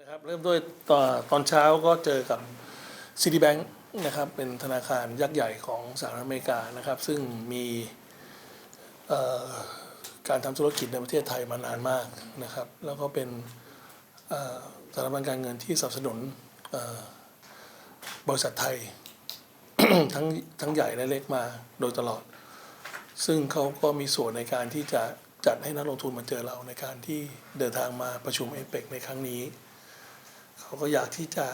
นะครับเริ่มด้วยตอนตอนเช้าก็เจอกับ Citibank นะครับเป็นธนาคารยักษ์ใหญ่ของสหรัฐอเมริกานะครับซึ่งมีการทำธุรกิจในประเทศไทยมานานมากนะครับแล้วก็เป็นสถาบันการเงินที่สนับสนุนบริษัทไทยทั้งทั้งใหญ่และเล็กมาโดยตลอด ซึ่งเขาก็มีส่วนในการที่จะจัดให้นักลงทุนมาเจอเราในการที่เดินทางมาประชุมเอเปกในครั้งนี้ เขาก็อยากที่จะ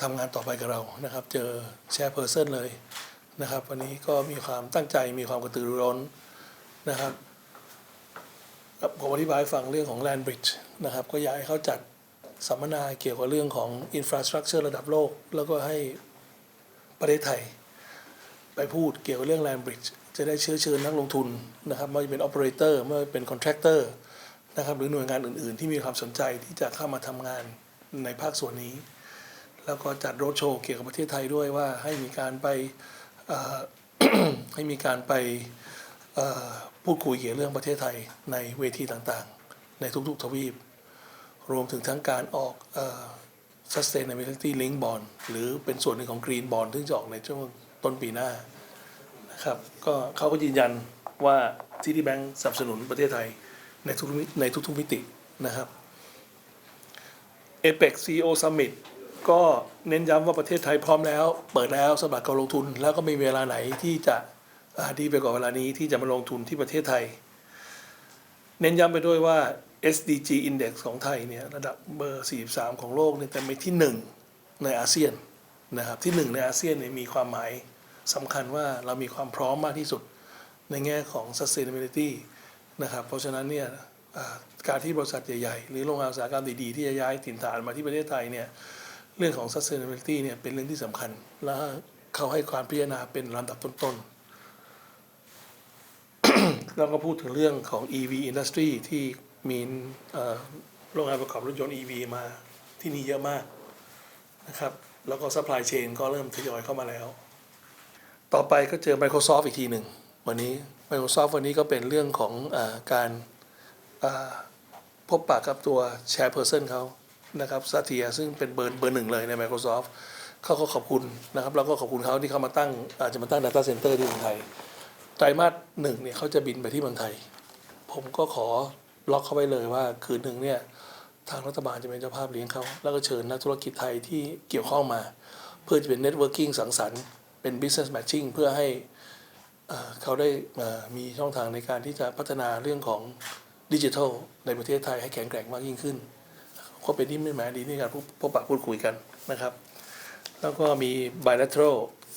ทำงานต่อไปกับเรานะครับ เจอแชร์เพอร์เซนเลยนะครับ วันนี้ก็มีความตั้งใจมีความกระตือรือร้นนะครับกับผมอธิบายฟังเรื่องของ Land Bridge นะครับ ก็อยากให้เขาจัดสัมมนาเกี่ยวกับเรื่องของ Infrastructure ระดับโลก แล้วก็ให้ประเทศไทย ไปพูดเกี่ยวกับเรื่อง Land Bridge จะได้เชื้อเชิญนักลงทุนนะครับไม่ว่าจะเป็น Operator ไม่ว่าจะเป็น Contractor นะครับหรือหน่วยงานอื่น ๆ ที่มีความสนใจที่จะเข้ามาทำงานในภาคส่วนนี้ แล้วก็จัดโรดโชว์เกี่ยวกับประเทศไทยด้วยว่าให้มีการไปให้มีการไปพูดคุยเกี่ยวเรื่องประเทศไทยในเวทีต่างๆ ในทุกๆ ทวีป รวมถึงทั้งการออกเอ่อ sustainability link bond หรือเป็นส่วนหนึ่งของ green bond ซึ่งจะออกในช่วงต้นปีหน้านะครับก็เขาก็ยืนยันว่า Citibank สนับสนุนประเทศไทย ในทุกๆมิในทุกๆมิตินะครับ APEC CEO Summit ก็เน้นย้ำว่าประเทศไทยพร้อมแล้ว เปิดแล้วสำหรับการลงทุน แล้วก็ไม่มีเวลาไหนที่จะดีไปกว่าเวลานี้ที่จะมาลงทุนที่ประเทศไทย เน้นย้ำไปด้วยว่า SDG Index ของไทยเนี่ยระดับเบอร์ 43 ของโลกเนี่ยแต่เป็นที่ 1 ในอาเซียนนะครับที่ 1 ในอาเซียนเนี่ยมีความหมายสำคัญว่าเรามีความพร้อมมากที่สุดในแง่ของ sustainability นะครับเพราะฉะนั้นเนี่ยการที่บริษัทใหญ่ๆ หรือโรงงานอุตสาหกรรมดีๆ ที่จะย้ายถิ่นฐานมาที่ประเทศไทยเนี่ยเรื่องของ sustainability เนี่ยเป็นเรื่องที่สำคัญ และเขาให้ความพิจารณาเป็นลำดับต้นๆแล้วก็พูดถึงเรื่องของ EV industry ที่มีโรงงานประกอบรถยนต์ EV มาที่นี่เยอะมากนะครับแล้วก็ supply chain ก็เริ่มทยอยเข้ามาแล้ว ต่อไปก็เจอ Microsoft อีกทีหนึ่ง วันนี้ Microsoft วันนี้ก็เป็นเรื่องของอการาพบปะกับตัว Chairperson เขานะครับซาเทียซึ่งเป็นเบอร์เบอร์หนึ่งเลยใน Microsoft เขาก็ขอบคุณนะครับแล้วก็ขอบคุณเขาที่เขามาตั้งอาจจะมาตั้ง Data Center ที่เมืองไทยไตรมาสหนึ่งเนี่ยเขาจะบินไปที่เมืองไทย ผมก็ขอล็อกเขาไว้เลยว่าคืนหนึ่งเนี่ยทางรัฐบาลจะเป็นเจ้าภาพเลี้ยงเขาแล้วก็เชิญนักธุรกิจไทยที่เกี่ยวข้องมา เพื่อจะเป็น networking สังสรรค์เป็น business matching เพื่อให้ เขาได้มีช่องทางในการที่จะพัฒนาเรื่องของดิจิทัลในประเทศไทยให้แข็งแกร่งมากยิ่งขึ้น ก็เป็นที่ไม่หมายดีในการพบปะพูดคุยกันนะครับ แล้วก็มี bilateral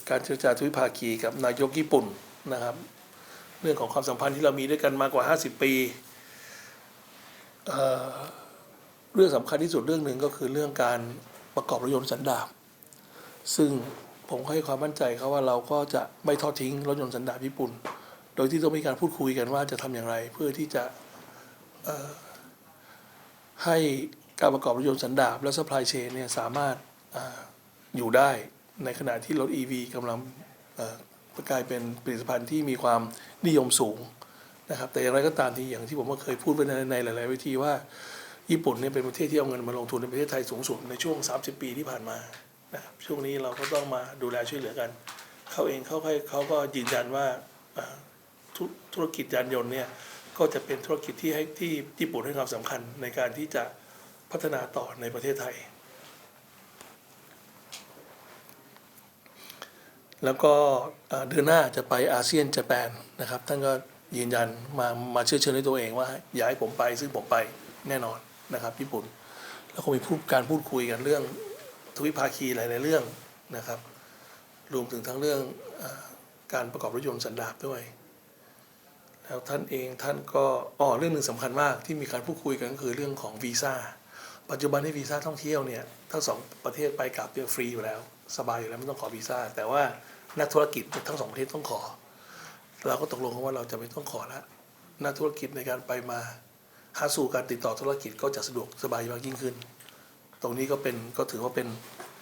การเจรจาทวิภาคีกับนายกญี่ปุ่นนะครับ เรื่องของความสัมพันธ์ที่เรามีด้วยกันมากกว่า 50 ปีเเรื่องสำคัญที่สุดเรื่องหนึ่งก็คือเรื่องการประกอบรถยนต์สันดาปซึ่ง ผมให้ความมั่นใจเขาว่าเราก็จะไม่ทอดทิ้งรถยนต์สันดาปญี่ปุ่น โดยที่ต้องมีการพูดคุยกันว่าจะทำอย่างไร เพื่อที่จะให้การประกอบรถยนต์สันดาปและ supply chain เนี่ยสามารถออยู่ได้ในขณะที่รถ EV กำลังกลายเป็นผลิตภัณฑ์ที่มีความนิยมสูงนะครับแต่อย่างไรก็ตามที่อย่างที่ผมก็เคยพูดไปในในหลาย ๆ วิธีว่าญี่ปุ่นเนี่ยเป็นประเทศที่เอาเงินมาลงทุนในประเทศไทยสูงสุดในช่วง 30 ปีที่ผ่านมา นะครับช่วงนี้เราก็ต้องมาดูแลช่วยเหลือกัน เขาเองเขาก็เขาก็ยืนยันว่าธุรกิจยานยนต์เนี่ยก็จะเป็นธุรกิจที่ให้ที่ญี่ปุ่นให้ความสำคัญในการที่จะพัฒนาต่อในประเทศไทย แล้วก็เดือนหน้าจะไปอาเซียนญี่ปุ่นนะครับท่านก็ยืนยันมามาเชื่อเชิญด้วยตัวเองว่าอยากให้ผมไปซึ่งผมไปแน่นอนนะครับญี่ปุ่น แล้วก็มีพูดการพูดคุยกันเรื่อง ทวิภาคีหลาย ๆ เรื่องนะครับ รวมถึงทั้งเรื่องอการประกอบรถยนต์สันดาปด้วย แล้วท่านเองท่านก็อ๋อเรื่องหนึ่งสำคัญมากที่มีการพูดคุยกันก็คือเรื่องของวีซ่าปัจจุบันในวีซ่าท่องเที่ยวเนี่ยทั้งสองประเทศไปกลับเนี่ยฟรีอยู่แล้ว สบายอยู่แล้วไม่ต้องขอวีซ่าแต่ว่านักธุรกิจทั้งสองประเทศต้องขอ เราก็ตกลงกันว่าเราจะไม่ต้องขอแล้วนักธุรกิจในการไปมาหาสู่การติดต่อธุรกิจก็จะสะดวกสบายมากยิ่งขึ้น ตรงนี้ก็เป็นก็ถือว่าเป็น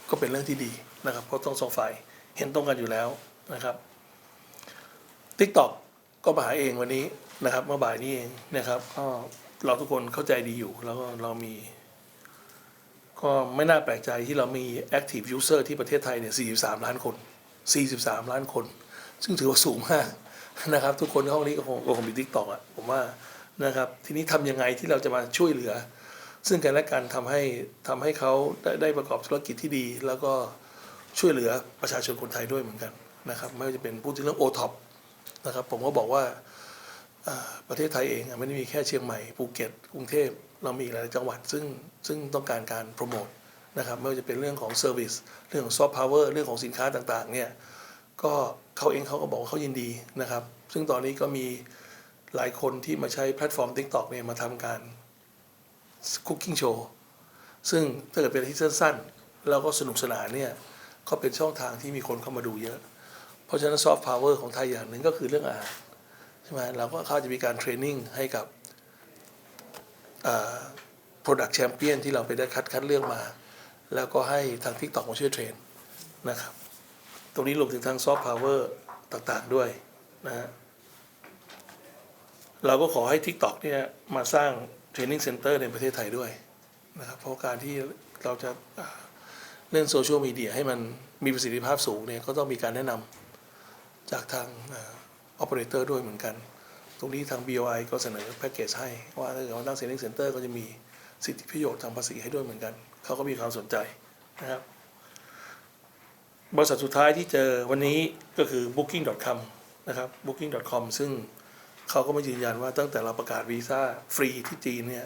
ก็เป็นเรื่องที่ดีนะครับเพราะต้องสองฝ่ายเห็นตรงกันอยู่แล้วนะครับ TikTok ก็มาหาเองวันนี้นะครับเมื่อบ่ายนี้เองนะครับก็เราทุกคนเข้าใจดีอยู่ แล้วก็เรามี ก็ไม่น่าแปลกใจที่เรามี active user ที่ประเทศไทยเนี่ย 43 ล้านคน 43 ล้านคน ซึ่งถือว่าสูงมากนะครับ ทุกคนห้องนี้ก็คงก็คงมีทิกตอกอะผมว่านะครับ ทีนี้ทำยังไงที่เราจะมาช่วยเหลือ ซึ่งกันและกันทำให้ทำให้เขาได้ได้ประกอบธุรกิจที่ดี แล้วก็ช่วยเหลือประชาชนคนไทยด้วยเหมือนกันนะครับ ไม่ว่าจะเป็นพูดถึงเรื่องโอท็อปนะครับผมก็บอกว่าประเทศไทยเองไม่ได้มีแค่เชียงใหม่ภูเก็ตกรุงเทพเรามีอีกหลายจังหวัดซึ่งซึ่งต้องการการโปรโมทนะครับไม่ว่าจะเป็นเรื่องของเซอร์วิสเรื่องของซอฟต์พาวเวอร์เรื่องของสินค้าต่างๆเนี่ยก็เขาเองเขาก็บอกว่าเขายินดีนะครับ ซึ่งตอนนี้ก็มีหลายคนที่มาใช้แพลตฟอร์ม TikTok เนี่ยมาทำการ คุกกิ้งโชว์ซึ่งถ้าเกิดเป็นอาที่สั้นๆ แล้วก็สนุกสนานเนี่ยก็เป็นช่องทางที่มีคนเข้ามาดูเยอะ เพราะฉะนั้นซอฟต์พาวเวอร์ของไทยอย่างหนึ่งก็คือเรื่องอาหารใช่ไหมเราก็เขาจะมีการเทรนนิ่งให้กับอ่า product champion ที่เราไปได้คัดคัดเลือกมา แล้วก็ให้ทาง TikTok มาช่วยเทรนนะครับ ตรงนี้รวมถึงทางซอฟต์พาวเวอร์ต่างๆด้วยนะฮะเราก็ขอให้ TikTok เนี่ยมาสร้าง เทรนนิ่งเซ็นเตอร์ในประเทศไทยด้วยนะครับเพราะการที่เราจะเล่นโซเชียลมีเดียให้มันมีประสิทธิภาพสูงเนี่ยก็ต้องมีการแนะนำจากทางอ่าโอเปอเรเตอร์ด้วยเหมือนกัน ตรงนี้ทาง BOI ก็เสนอแพ็กเกจให้ ว่าถ้าเกิดว่าตั้งเซ l ลิงเซ็นเตอร์ก็จะมีสิทธิประโยชน์ทางภาษีให้ด้วยเหมือนกัน เขาก็มีความสนใจนะครับบริษัทสุดท้ายที่เจอวันนี้ก็คือ booking.com นะครับ booking.com ซึ่ง เขาก็มายืนยันว่าตั้งแต่เราประกาศวีซ่าฟรีที่จีนเนี่ย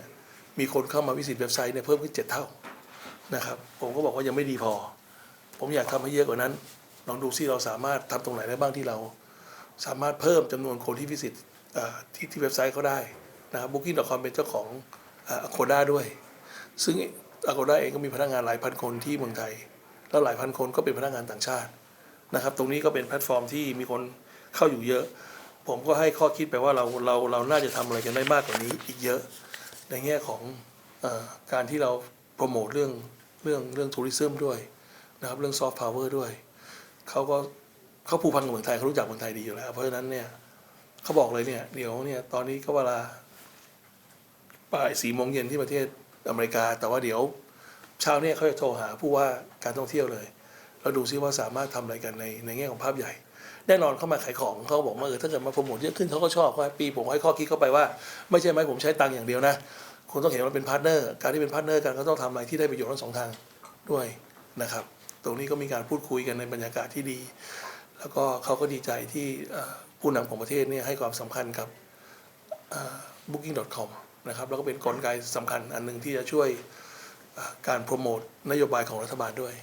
มีคนเข้ามาวิสิตเว็บไซต์เนี่ยเพิ่มขึ้นเจ็ดเท่านะครับผมก็บอกว่ายังไม่ดีพอ ผมอยากทำให้เยอะกว่านั้นลองดูซิเราสามารถทำตรงไหนได้บ้างที่เรา สามารถเพิ่มจำนวนคนที่วิสิตที่ที่เว็บไซต์เขาได้นะครับ Booking.com เป็นเจ้าของอ Agoda ด้วย ซึ่ง Agoda เองก็มีพนักงานหลายพันคนที่เมืองไทย แล้วหลายพันคนก็เป็นพนักงานต่างชาตินะครับ ตรงนี้ก็เป็นแพลตฟอร์มที่มีคนเข้าอยู่เยอะ ผมก็ให้ข้อคิดไปว่าเราเราเราน่าจะทำอะไรกันได้มากกว่านี้อีกเยอะ ในแง่ของอการที่เราโปรโมทเรื่องเรื่องเรื่องทัวริซึมด้วยนะครับเรื่องซอฟต์พาวเวอร์ด้วยเขาก็เขาผูกพันกับเมืองไทยเขารู้จักเมืองไทยดีอยู่แล้ว เพราะฉะนั้นเนี่ยเขาบอกเลยเนี่ยเดี๋ยวเนี่ยตอนนี้ก็เวลาบ่ายสี่โมงเย็นที่ประเทศอเมริกา แต่ว่าเดี๋ยวเช้าเนี่ยเขาจะโทรหาผู้ว่าการท่องเที่ยวเลย เราดูซิว่าสามารถทำอะไรกันในในแง่ของภาพใหญ่ แน่นอนเขามาขายของเขาบอกว่าเออถ้าเกิดมาโปรโมทเยอะขึ้นเขาก็ชอบว่าปีผมให้ข้อคิดเข้าไปว่า ไม่ใช่ไหมผมใช้ตังค์อย่างเดียวนะคุณต้องเห็นว่าเป็นพาร์ทเนอร์การที่เป็นพาร์ทเนอร์กันก็ต้องทำอะไรที่ได้ประโยชน์ทั้งสองทางด้วยนะครับ ตรงนี้ก็มีการพูดคุยกันในบรรยากาศที่ดี แล้วก็เขาก็ดีใจที่ผู้นำของประเทศเนี่ยให้ความสำคัญกับ booking.com นะครับแล้วก็เป็นกลไกสำคัญอันหนึ่งที่จะช่วยการโปรโมทนโยบายของรัฐบาลด้วย